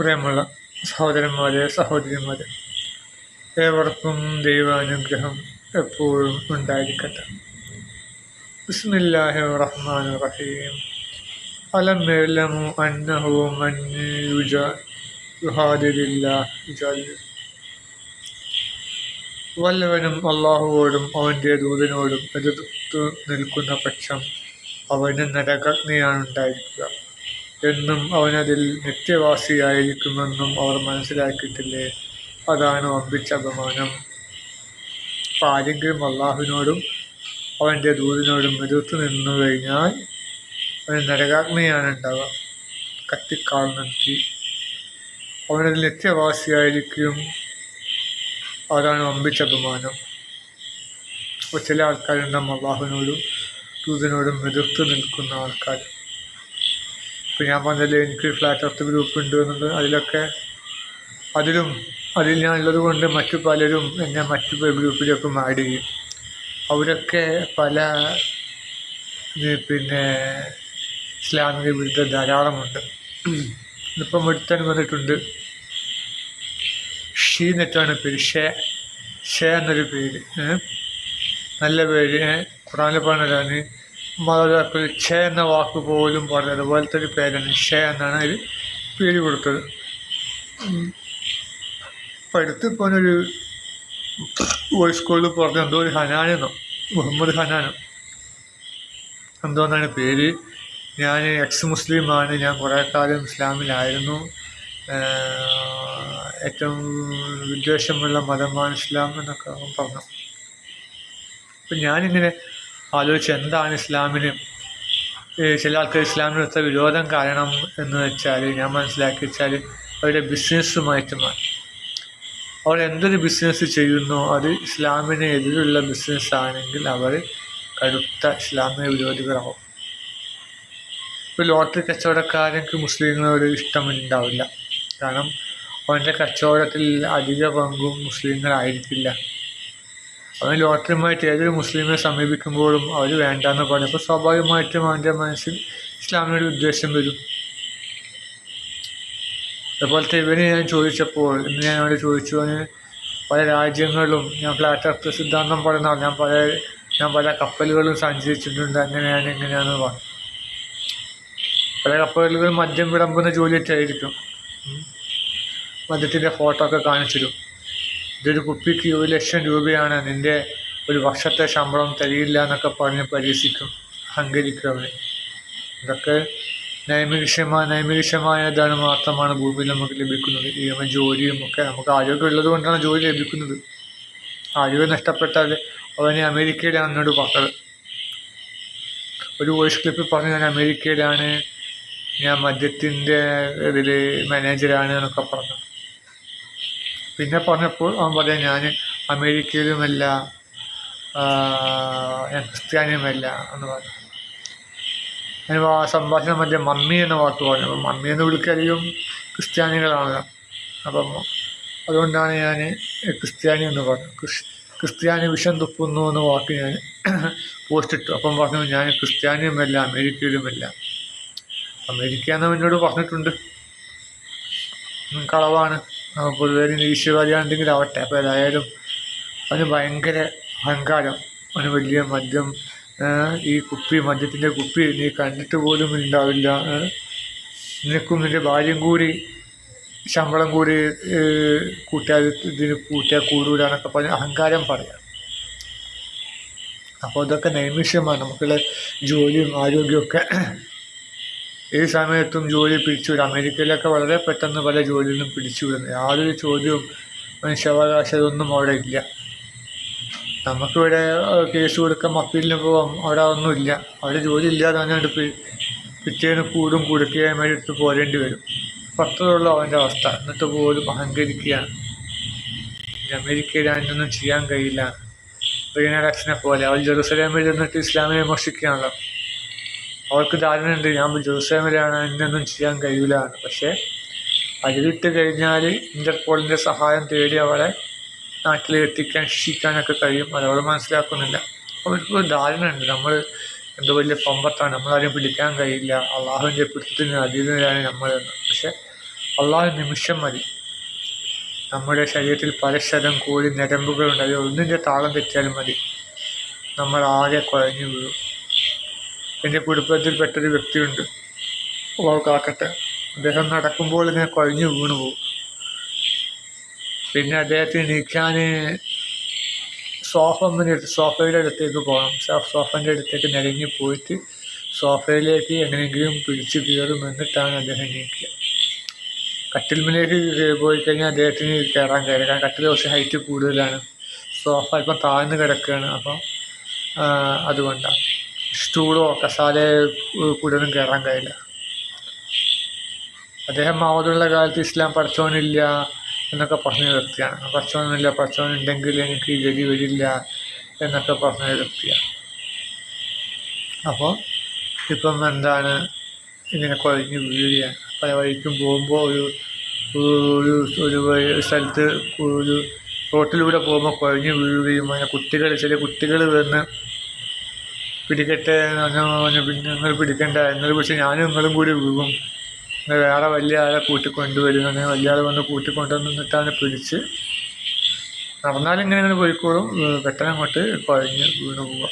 പ്രിയമുള്ള സഹോദരന്മാരെ സഹോദരിമാരെ ഏവർക്കും ദൈവാനുഗ്രഹം എപ്പോഴും ഉണ്ടായിരിക്കട്ടെ. ബിസ്മില്ലാഹി റഹ്മാൻ റഹീം. അലം യഅലമു അന്നഹു യുജാദിർ വല്ലവനും അള്ളാഹുവോടും അവന്റെ ദൂതനോടും എതിർത്തു നിൽക്കുന്ന പക്ഷം അവന് നരകാഗ്നിയാണ് ഉണ്ടായിരിക്കുക എന്നും അവനതിൽ നിത്യവാസിയായിരിക്കുമെന്നും അവർ മനസ്സിലാക്കിയിട്ടില്ലേ? അതാണ് വമ്പിച്ച അപമാനം. അപ്പം ആരെങ്കിലും അള്ളാഹുവിനോടും അവന്റെ ദൂതിനോടും എതിർത്ത് നിന്നു കഴിഞ്ഞാൽ അവന് നരകാഗ്നിയാണ് ഉണ്ടാവുക കത്തിക്കാളുന്ന തീ. അവനതിൽ നിത്യവാസിയായിരിക്കും. അതാണ് വമ്പിച്ച അപമാനം. അപ്പോൾ ചില ആൾക്കാരുണ്ടാകും അള്ളാഹുവിനോടും ദൂതിനോടും എതിർത്ത് നിൽക്കുന്ന ആൾക്കാർ. ഇപ്പം ഞാൻ പറഞ്ഞല്ലേ എനിക്ക് ഫ്ലാറ്റ് എർത്ത് ഗ്രൂപ്പ് ഉണ്ട് എന്നുണ്ട് അതിലൊക്കെ അതിലും അതിൽ ഞാൻ ഉള്ളത് കൊണ്ട് മറ്റു പലരും എന്നെ മറ്റു ഗ്രൂപ്പിലേക്കും ആഡ് ചെയ്യും അവരൊക്കെ പല പിന്നെ ഇസ്ലാമിക വിരുദ്ധ ധാരാളമുണ്ട്. ഇപ്പം ഒരുത്തൻ വന്നിട്ടുണ്ട്. ഷീ എന്നിട്ടാണ് പേര്. ഷേ ഷേ എന്നൊരു പേര്. നല്ല പേര്? ഖുറാനിൽ പറഞ്ഞതാണ് മാതാപിതാക്കൾ ഷേ എന്ന വാക്ക് പോലും പറഞ്ഞത് അതുപോലത്തെ ഒരു പേരാണ് ഷേ എന്നാണ് അതിൽ പേര് കൊടുത്തത്. ഒരു വോയിസ് സ്കൂളിൽ പറഞ്ഞ എന്തോ ഒരു ഹനാനെന്നോ മുഹമ്മദ് ഹനാനോ എന്തോന്നാണ് പേര്? ഞാൻ എക്സ് മുസ്ലിമാണ് ഞാൻ കുറേ കാലം ഇസ്ലാമിലായിരുന്നു. ഏറ്റവും വിദ്വേഷമുള്ള മതമാണ് ഇസ്ലാം എന്നൊക്കെ പറഞ്ഞു. അപ്പം ഞാനിങ്ങനെ ആലോചിച്ച് എന്താണ് ഇസ്ലാമിന് ചില ആൾക്കാർ ഇസ്ലാമിന് എത്ര വിരോധം കാരണം എന്ന് വെച്ചാൽ ഞാൻ മനസ്സിലാക്കി വെച്ചാൽ അവരുടെ ബിസിനസ്സുമായിട്ടുമാണ് അവർ എന്തൊരു ബിസിനസ് ചെയ്യുന്നു അത് ഇസ്ലാമിന് എതിരുള്ള ബിസിനസ് ആണെങ്കിൽ അവർ കടുത്ത ഇസ്ലാമിക വിരോധികളാവും. ഇപ്പോൾ ലോട്ടറി കച്ചവടക്കാരൻക്ക് മുസ്ലിങ്ങളോട് ഇഷ്ടമുണ്ടാവില്ല. കാരണം അവന്റെ കച്ചവടത്തിൽ അധിക പങ്കും മുസ്ലിങ്ങളായിരിക്കില്ല. അവൻ ലോട്ടറിയുമായിട്ട് ഏതൊരു മുസ്ലിമിനെ സമീപിക്കുമ്പോഴും അവർ വേണ്ടാന്ന് പറഞ്ഞപ്പോൾ സ്വാഭാവികമായിട്ടും അവന്റെ മനസ്സിൽ ഇസ്ലാമിനോട് ഉദ്ദേശം വരും. അതുപോലത്തെ ഇവന് ഞാൻ ചോദിച്ചപ്പോൾ ഇന്ന് ഞാൻ അവനോട് ചോദിച്ചു അവന് പല രാജ്യങ്ങളിലും ഞാൻ ഫ്ലാറ്റ് സിദ്ധാന്തം പറയുന്ന ഞാൻ പല ഞാൻ പല കപ്പലുകളും സഞ്ചരിച്ചിട്ടുണ്ട് അങ്ങനെയാണ് എങ്ങനെയാണെന്ന് പറഞ്ഞു. പല കപ്പലുകളും മദ്യം വിളമ്പുന്ന ജോലിയൊക്കെ ആയിരിക്കും മദ്യത്തിന്റെ ഫോട്ടോ ഒക്കെ കാണിച്ചിരും ഇതൊരു കുപ്പിക്ക് ഒരു ലക്ഷം രൂപയാണ്. നിന്റെ ഒരു വർഷത്തെ ശമ്പളം തരിയില്ല എന്നൊക്കെ പറഞ്ഞ് പരീക്ഷിക്കും അഹങ്കരിക്കും അവന് ഇതൊക്കെ നൈമിഷികമായ ഇതാണ് മാത്രമാണ് ഭൂമിയിൽ നമുക്ക് ലഭിക്കുന്നത്. ഈ നമ്മ ജോലിയും ഒക്കെ നമുക്ക് ആരോഗ്യം ഉള്ളത് കൊണ്ടാണ് ജോലി ലഭിക്കുന്നത്. ആരോഗ്യം നഷ്ടപ്പെട്ടാൽ അവനെ അമേരിക്കയിലാണ് എന്നോട് പറഞ്ഞത്. ഒരു വോയിസ് ക്ലിപ്പിൽ പറഞ്ഞു ഞാൻ അമേരിക്കയിലാണ് ഞാൻ മദ്യത്തിന്റെ ഇതിൽ മാനേജറാണ് എന്നൊക്കെ പറഞ്ഞു. പിന്നെ പറഞ്ഞപ്പോൾ അവൻ പറയാം ഞാൻ അമേരിക്കയിലുമല്ല ഞാൻ ക്രിസ്ത്യാനിയുമല്ല എന്ന് പറഞ്ഞു. ഞാൻ ആ സംഭാഷണം മറ്റേ മമ്മി എന്ന വാക്ക് പറഞ്ഞു. അപ്പം മമ്മി എന്ന് വിളിക്കലും ക്രിസ്ത്യാനികളാണ്. അപ്പം അതുകൊണ്ടാണ് ഞാൻ ക്രിസ്ത്യാനി എന്ന് പറഞ്ഞു. ക്രിസ് ക്രിസ്ത്യാനി വിഷം തുപ്പുന്നു എന്ന വാക്ക് ഞാൻ പോസ്റ്റ് ഇട്ടു. അപ്പം പറഞ്ഞു ഞാൻ ക്രിസ്ത്യാനിയുമല്ല അമേരിക്കയിലുമല്ല. അമേരിക്ക എന്നവനോട് പറഞ്ഞിട്ടുണ്ട്. കളവാണ്. പൊതുവെ നിരീശ്വരവാദിയാണെങ്കിലും ആവട്ടെ അപ്പോൾ ഏതായാലും അവന് ഭയങ്കര അഹങ്കാരം അവന് വലിയ മദ്യം ഈ കുപ്പി മദ്യത്തിന്റെ കുപ്പി നീ കണ്ടിട്ട് പോലും ഉണ്ടാവില്ല. നിനക്കും നിന്റെ ഭാര്യയും കൂടി ശമ്പളം കൂടി കൂട്ടിയാൽ ഇതിന് കൂട്ടിയാൽ കൂടൂല എന്നൊക്കെ പറഞ്ഞ് അഹങ്കാരം പറയാം. അപ്പോൾ അതൊക്കെ നൈമിഷ്യമാണ് നമുക്കുള്ള ജോലിയും ആരോഗ്യമൊക്കെ ഏത് സമയത്തും ജോലി പിടിച്ചുവിടും അമേരിക്കയിലൊക്കെ വളരെ പെട്ടെന്ന് പല ജോലിയിലും പിടിച്ചുവിടുന്നു യാതൊരു ചോദ്യവും മനുഷ്യാവകാശം ഇതൊന്നും അവിടെ ഇല്ല. നമുക്കിവിടെ കേസ് കൊടുക്കാം അപ്പീലിന് പോകാം അവിടെ ഒന്നുമില്ല അവിടെ ജോലി ഇല്ലാതെ തന്നെ പിറ്റേന്ന് കൂടും കൊടുക്കുകയും വേണ്ടി എടുത്ത് പോരേണ്ടി വരും. അത്രയുള്ള അവന്റെ അവസ്ഥ. എന്നിട്ട് പോലും അഹങ്കരിക്കുകയാണ്. ഈ അമേരിക്കയിൽ അതിനൊന്നും ചെയ്യാൻ കഴിയില്ല. റീനലക്ഷനെ പോലെ അവൾ ജെറുസലേമിൽ നിന്നിട്ട് ഇസ്ലാമിനെ വിമർശിക്കുകയാണല്ലോ. അവൾക്ക് ധാരണയുണ്ട് ഞാൻ ജെറുസലേമിലാണ് എന്നൊന്നും ചെയ്യാൻ കഴിയില്ല എന്ന്. പക്ഷേ അതിലിട്ട് കഴിഞ്ഞാൽ ഇന്റർപോളിന്റെ സഹായം തേടി അവളെ നാട്ടിൽ എത്തിക്കാൻ ശിക്ഷിക്കാനൊക്കെ കഴിയും. അത് അവൾ മനസ്സിലാക്കുന്നില്ല. അവർക്ക് ധാരണയുണ്ട് നമ്മൾ എന്തോ വലിയ പമ്പത്താണ് നമ്മളാരും പിടിക്കാൻ കഴിയില്ല. അള്ളാഹുവിന്റെ പിടുത്തത്തിന് അതീതരാണ് നമ്മളെന്ന് പക്ഷേ അള്ളാഹു നിമിഷം മതി. നമ്മുടെ ശരീരത്തിൽ പല ശതം കൂടി ഞരമ്പുകളുണ്ട് അത് ഒന്നിന്റെ താളം തെറ്റിയാലും മതി. നമ്മൾ ആകെ കുഴഞ്ഞു വീഴും. എന്റെ കുടുംബത്തിൽപ്പെട്ടൊരു വ്യക്തിയുണ്ട്. അള്ളാഹു കാക്കട്ടെ. അദ്ദേഹം നടക്കുമ്പോൾ ഇങ്ങനെ കുഴഞ്ഞു വീണു പോകും പിന്നെ അദ്ദേഹത്തിന് നീക്കാൻ സോഫ സോഫയുടെ അടുത്തേക്ക് പോകണം. സോഫന്റെ അടുത്തേക്ക് നിരങ്ങി പോയിട്ട് സോഫയിലേക്ക് എങ്ങനെയെങ്കിലും പിടിച്ച് കയറും എന്നിട്ടാണ് അദ്ദേഹം നീക്കുക. കട്ടിൽമിലേക്ക് പോയി കഴിഞ്ഞാൽ അദ്ദേഹത്തിന് കയറാൻ കയറി കാരണം കട്ടിൽ കുറച്ച് ഹൈറ്റ് കൂടുതലാണ്. സോഫ ഇപ്പം താഴ്ന്നു കിടക്കുകയാണ്. അപ്പം അതുകൊണ്ടാണ്. സ്റ്റൂളോ കസാലയോ കൂടുതലും കയറാൻ കഴിയില്ല. അദ്ദേഹം മാവതുള്ള കാലത്ത് ഇസ്ലാം പഠിച്ചവനില്ല എന്നൊക്കെ പറഞ്ഞ വ്യക്തിയാണ് പഠിച്ചവനില്ല പഠിച്ചവനുണ്ടെങ്കിൽ എനിക്ക് ഗതി വരില്ല എന്നൊക്കെ പറഞ്ഞ വ്യക്തിയാണ് അപ്പോൾ ഇപ്പം എന്താണ്? ഇങ്ങനെ കുഴഞ്ഞ് വീഴുകയാണ്. പല വഴിക്കും പോകുമ്പോൾ ഒരു ഒരു ഒരു സ്ഥലത്ത് ഒരു റോട്ടിലൂടെ പോകുമ്പോൾ കുഴഞ്ഞ് വീഴുകയും അങ്ങനെ കുട്ടികൾ ചില കുട്ടികൾ വന്ന് പിടിക്കട്ടെ എന്ന് പിന്നെ പിടിക്കണ്ട. എന്നൊരു പക്ഷേ ഞാനും നിങ്ങളും കൂടി വീകും വേറെ വലിയ ആളെ കൂട്ടിക്കൊണ്ടുവരും. അങ്ങനെ വലിയ ആൾ വന്ന് കൂട്ടിക്കൊണ്ടുവന്നിട്ടാണ് പിടിച്ച് നടന്നാലും ഇങ്ങനെ ഇങ്ങനെ പോയിക്കോളും. പെട്ടെന്ന് അങ്ങോട്ട് കുഴഞ്ഞ് വീണു പോവുക.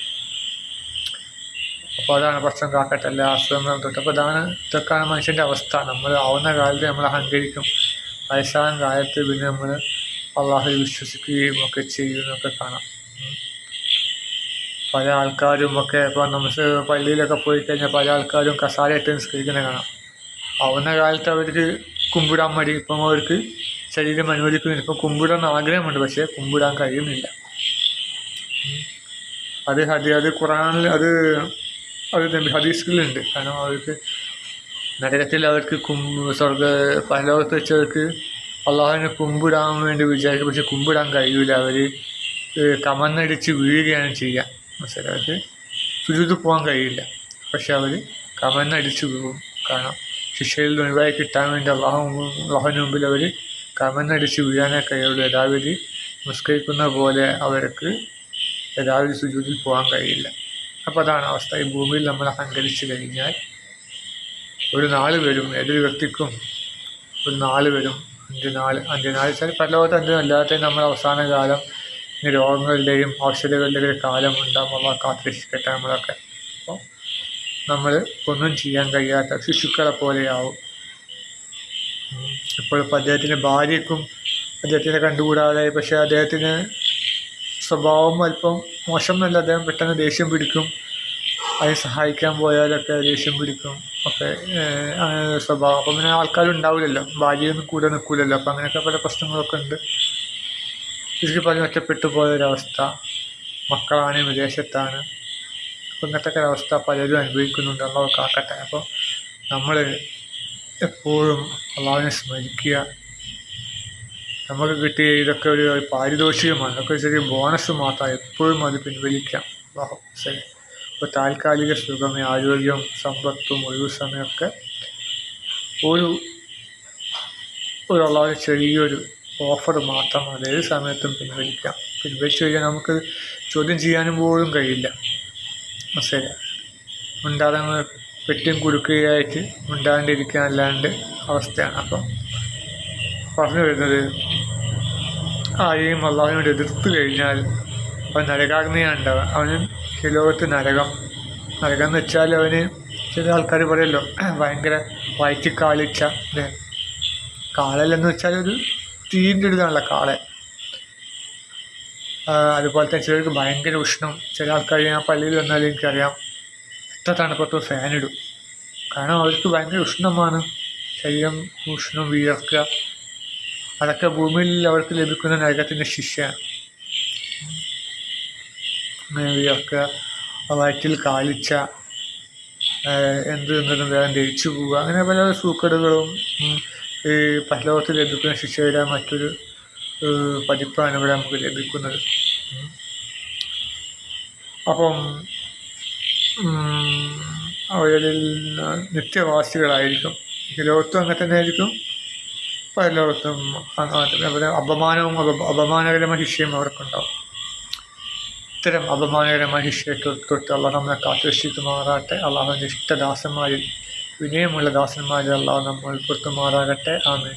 അപ്പോൾ അതാണ് പ്രശ്നം കാക്കട്ടെ. എല്ലാ അസുഖങ്ങളും തൊട്ട് അപ്പോൾ ഇതാണ് ഇതൊക്കെയാണ് മനുഷ്യന്റെ അവസ്ഥ. നമ്മൾ ആവുന്ന കാലത്ത് നമ്മൾ അഹങ്കരിക്കും. വയസ്സാകുന്ന കാലത്ത് പിന്നെ നമ്മൾ അള്ളാഹു വിശ്വസിക്കുകയും ഒക്കെ ചെയ്യുന്നൊക്കെ കാണാം. പല ആൾക്കാരും ഒക്കെ ഇപ്പോൾ നമുക്ക് പള്ളിയിലൊക്കെ പോയി കഴിഞ്ഞാൽ പല ആൾക്കാരും കസാലയിട്ട് നിസ്കരിക്കുന്ന കാണാം. ആവുന്ന കാലത്ത് അവർക്ക് കുമ്പിടാൻ മടി. ഇപ്പം അവർക്ക് ശരീരം അനുവദിക്കുന്നില്ല. ഇപ്പം കുമ്പിടാൻ ആഗ്രഹമുണ്ട്. പക്ഷേ കുമ്പിടാൻ കഴിയുന്നില്ല. അത് ഹദി അത് ഖുറാനിൽ അത് അത് നബി ഹദീസുകളുണ്ട് കാരണം അവർക്ക് നരകത്തിൽ അവർക്ക് കുമ്പ് സ്വർഗ പരലോകത്ത് വെച്ചവർക്ക് അള്ളാഹുവിനെ കുമ്പിടാൻ വേണ്ടി വിചാരിക്കും. പക്ഷെ കുമ്പിടാൻ കഴിയില്ല അവർ കമന്നടിച്ച് വീഴുകയാണ് ചെയ്യുക. മനസ്സിലായി അവർക്ക് സുജൂത് പോകാൻ കഴിയില്ല. പക്ഷെ അവർ കമന്നടിച്ചു പോകും. കാരണം ശിക്ഷയിൽ ഒഴിവായി കിട്ടാൻ വേണ്ടി അള്ളാഹു അള്ളാഹുവിന് മുമ്പിൽ അവർ കമന്നടിച്ച് വീഴാനേ കഴിയുള്ളൂ. യഥാവിധി നിസ്കരിക്കുന്ന പോലെ അവർക്ക് യഥാവിധി സുജൂതിൽ പോകാൻ കഴിയില്ല. അപ്പോൾ അതാണ് അവസ്ഥ. ഈ ഭൂമിയിൽ നമ്മൾ അഹങ്കരിച്ചു കഴിഞ്ഞാൽ ഒരു നാല് വരും ഏതൊരു വ്യക്തിക്കും ഒരു നാല് വരും അഞ്ച് നാല് അഞ്ച് നാല് വെച്ചാൽ പല ലോകത്ത് അഞ്ച് അല്ലാത്ത നമ്മൾ അവസാന കാലം രോഗങ്ങളുടെയും ഔഷധങ്ങളുടെയും കാലം ഉണ്ടാകുമ്പോൾ അവ കാത്തിരക്ഷിക്കട്ടെ നമ്മളൊക്കെ. അപ്പോൾ നമ്മൾ ഒന്നും ചെയ്യാൻ കഴിയാത്ത ശിശുക്കളെ പോലെയാവും. ഇപ്പോൾ അദ്ദേഹത്തിന്റെ ഭാര്യയ്ക്കും അദ്ദേഹത്തിനെ കണ്ടുകൂടാതെ പക്ഷേ അദ്ദേഹത്തിന് സ്വഭാവം അല്പം മോശം എന്നല്ല അദ്ദേഹം പെട്ടെന്ന് ദേഷ്യം പിടിക്കും. അതിനെ സഹായിക്കാൻ പോയാലൊക്കെ ദേഷ്യം പിടിക്കും. ഒക്കെ അങ്ങനെ സ്വഭാവം. അപ്പം പിന്നെ ആൾക്കാരുണ്ടാവില്ലല്ലോ. ഭാര്യയൊന്നും കൂടെ നിൽക്കില്ലല്ലോ അപ്പം അങ്ങനെയൊക്കെ പല പ്രശ്നങ്ങളൊക്കെ ഉണ്ട്. ശരിക്കും പറഞ്ഞ് ഒറ്റപ്പെട്ടു പോയൊരവസ്ഥ. മക്കളാണ് വിദേശത്താണ്. ഇങ്ങനത്തെ ഒരവസ്ഥ പലരും അനുഭവിക്കുന്നുണ്ട് അള്ളാഹ് കാക്കട്ടെ. അപ്പോൾ നമ്മൾ എപ്പോഴും അള്ളാഹിനെ സ്മരിക്കുക. നമുക്ക് കിട്ടിയ ഇതൊക്കെ ഒരു പാരിതോഷികമാണ്. അതൊക്കെ ഒരു ചെറിയ ബോണസ് മാത്രമാണ്. എപ്പോഴും അത് പിൻവലിക്കാം. അള്ളാഹു ശരി ഇപ്പോൾ താൽക്കാലിക സുഖമേ ആരോഗ്യം സമ്പത്തും ഒഴിവ് സമയമൊക്കെ ഒരു ഒരു അള്ളാഹ് ചെറിയൊരു ഓഫർ മാത്രം ഏത് സമയത്തും പിൻവലിക്കാം. പിൻവലിച്ചു കഴിഞ്ഞാൽ നമുക്ക് ചോദ്യം ചെയ്യാനും പോലും കഴിയില്ല. മനസ്സിലായി? അങ്ങ് പെട്ടിയും കുടുക്കുകയായിട്ട് മിണ്ടാണ്ടിരിക്കാൻ അല്ലാണ്ട് അവസ്ഥയാണ്. അപ്പം പറഞ്ഞു വരുന്നത് ആരെയും അള്ളാഹുവിനോട് എതിർത്ത് കഴിഞ്ഞാൽ അവൻ നരകാഗ്നിയാണ് ഉണ്ടാവുക അവന് ഈ ലോകത്ത് നരകം നരകം എന്ന് വെച്ചാൽ അവന് ചില ആൾക്കാർ പറയുമല്ലോ ഭയങ്കര വയറ്റിക്കാളിച്ച അല്ലേ? കാളലെന്ന് വെച്ചാൽ ഒരു ഇതാണല്ലോ കാളൻ. അതുപോലെ തന്നെ ചിലർക്ക് ഭയങ്കര ഉഷ്ണം ചില ആൾക്കാർ ഞാൻ പള്ളിയിൽ വന്നാൽ എനിക്കറിയാം എത്ര തണുപ്പത്തും ഫാനിടും കാരണം അവർക്ക് ഭയങ്കര ഉഷ്ണമാണ് ശരീരം ഉഷ്ണം വിയർക്കുക. അതൊക്കെ ഭൂമിയിൽ അവർക്ക് ലഭിക്കുന്ന നരകത്തിന്റെ ശിക്ഷയാണ്. വിയർക്കുക. വയറ്റിൽ കാലിച്ച എന്ത് എന്തെങ്കിലും വേഗം ദഹിച്ചു പോവുക. അങ്ങനെ പല സൂക്കേടുകളും പരലോകത്ത് ലഭിക്കുന്ന ശിക്ഷയുടെ മറ്റൊരു പതിപ്പാണ് ഇവിടെ നമുക്ക് ലഭിക്കുന്നത്. അപ്പം അവരിൽ നിത്യവാസികളായിരിക്കും. ലോകത്തും അങ്ങനെ തന്നെ ആയിരിക്കും പരലോകത്തും അവരെ അപമാനവും അപ- അപമാനകരമായ ശിക്ഷയും അവർക്കുണ്ടാവും. ഇത്തരം അപമാനകരമായ ശിക്ഷയെ തൊട്ട് അള്ളാഹ് നമ്മളെ കാത്തുരക്ഷിക്കുമാറാട്ടെ അള്ളാഹുവിന്റെ ഇഷ്ടദാസന്മാരിൽ വിനയമുള്ള ദാസന്മാരെ അള്ളാഹു നമ്മൾ ഉൾപ്പെടുത്തുമാറാകട്ടെ ആമേൻ.